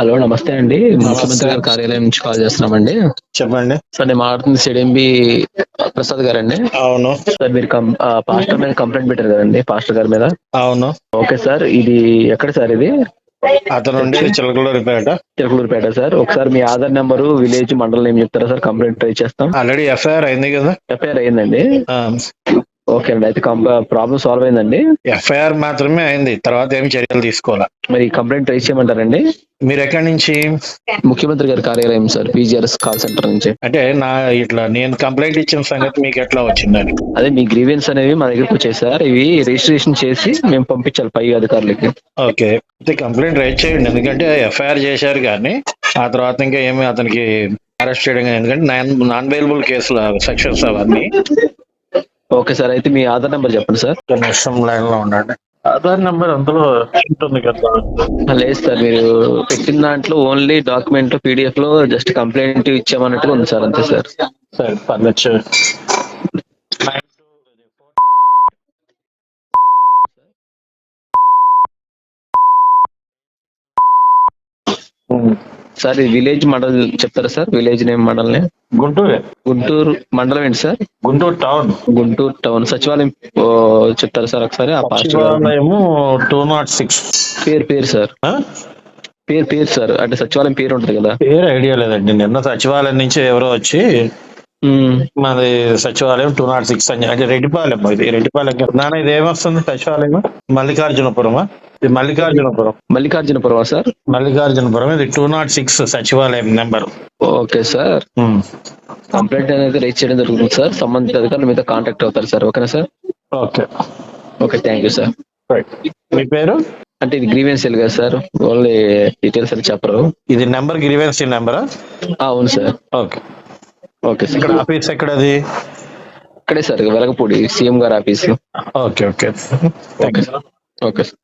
Hello నమస్తే అండి. ముఖ్యమంత్రి గారి కార్యాలయం నుంచి కాల్ చేస్తున్నామండి. చెప్పండి. సార్ నేను మాట్లాడుతుంది సిడిఎంబి ప్రసాద్ గారండి. అవును. సార్ మీరు పాస్టర్ మీద కంప్లైంట్ పెట్టారు కదండి పాస్టర్ గారి మీద. అవును. ఓకే సార్ ఇది ఎక్కడ సార్ ఇది? అతను చిలకలూరిపేట తిరుపూరుపేట సార్. ఒకసారి మీ ఆధార్ నెంబరు విలేజ్ మండలం ఏం చెప్తారా సార్ కంప్లైంట్ ట్రై చేస్తాం. ఆల్రెడీ ఎఫ్ఐఆర్ అయింది కదా? ఎఫ్ఐఆర్ అయిందండి. ఓకే అండి. అయితే ప్రాబ్లం సాల్వ్ అయిందండి. ఎఫ్ఐఆర్ మాత్రమే అయింది. తర్వాత ఏం చర్యలు తీసుకోవాలా? మరి కంప్లైంట్ ట్రై చేయమంటారండి? మీరు ఎక్కడి నుంచి? ముఖ్యమంత్రి గారి కార్యాలయం సార్ పీజీఆర్ఎస్ కాల్ సెంటర్ నుంచి. అంటే నా ఇట్లా నేను కంప్లైంట్ ఇచ్చిన సంగతి మీకు ఎట్లా వచ్చిందని అదే మీ గ్రీవెన్స్ అనేవి మా దగ్గరకు వచ్చాయి సార్. ఇవి రిజిస్ట్రేషన్ చేసి మేము పంపించాలి పై అధికారులకి. ఓకే. అయితే కంప్లైంట్ రైట్ చేయండి. ఎందుకంటే ఎఫ్ఐఆర్ చేశారు కానీ ఆ తర్వాత ఇంకా ఏమి అతనికి అరెస్ట్ చేయడం ఎందుకంటే నాన్ నాన్ అవైలబుల్ కేసుల సెక్షన్స్ అవన్నీ. ఓకే సార్ అయితే మీ ఆధార్ నెంబర్ చెప్పండి సార్. నిమిషం లైన్లో ఉండండి. ఆధార్ నెంబర్ అందులో ఉంటుంది కదా లేదు సార్ మీరు పెట్టిన దాంట్లో ఓన్లీ డాక్యుమెంట్ పీడిఎఫ్లో జస్ట్ కంప్లైంట్ ఇచ్చామన్నట్టుగా ఉంది సార్ అంతే సార్. సరే పర్లేదు సార్. ఇది విలేజ్ మండల్ చెప్తారా sir? Village name mandal name గుంటూరే. Guntur మండలం ఏంటి sir? Guntur town. Guntur town. సచివాలయం ఓ, చెప్తారా సార్ ఒకసారి? ఆ పాస్టర్ గారు. Two naught six. పేరు పేరు సార్. పేరు పేరు సార్. అంటే సచివాలయం పేరు ఉంటుంది కదా. పేరు ఐడియా లేదండి. నిన్న సచివాలయం నుంచి ఎవరో వచ్చి. మాది సచివాలయం టూ నాట్ సిక్స్ అని అంటే రెడ్డిపాలెం ఇది. రెడ్డిపాలెం. నాన్న ఇది ఏమొస్తుంది సచివాలయం మల్లికార్జునపురమా? మల్లికార్జునపురం. మల్లికార్జునపురం సార్? మల్లికార్జునపురం. ఇది టూ నాట్ సిక్స్ సచివాలయం నెంబర్. Okay sir. కంప్లైంట్ అనేది రైట్ చేయడం జరుగుతుంది సార్. సంబంధిత అధికారులు మీతో కాంటాక్ట్ అవుతారు సార్. ఓకేనా sir? Okay. Okay thank you sir. మీ పేరు? అంటే ఇది గ్రీవెన్షియల్ కదా సార్. ఓన్లీ డీటెయిల్స్ అని చెప్పరు. ఇది నెంబర్ గ్రీవెన్సీ నెంబరా? అవును సార్. ఓకే. Okay sir. ఇక్కడ ఆఫీస్ ఎక్కడది? ఇక్కడే సార్ వెలగపూడి సీఎం గారి office. Okay okay. Okay sir.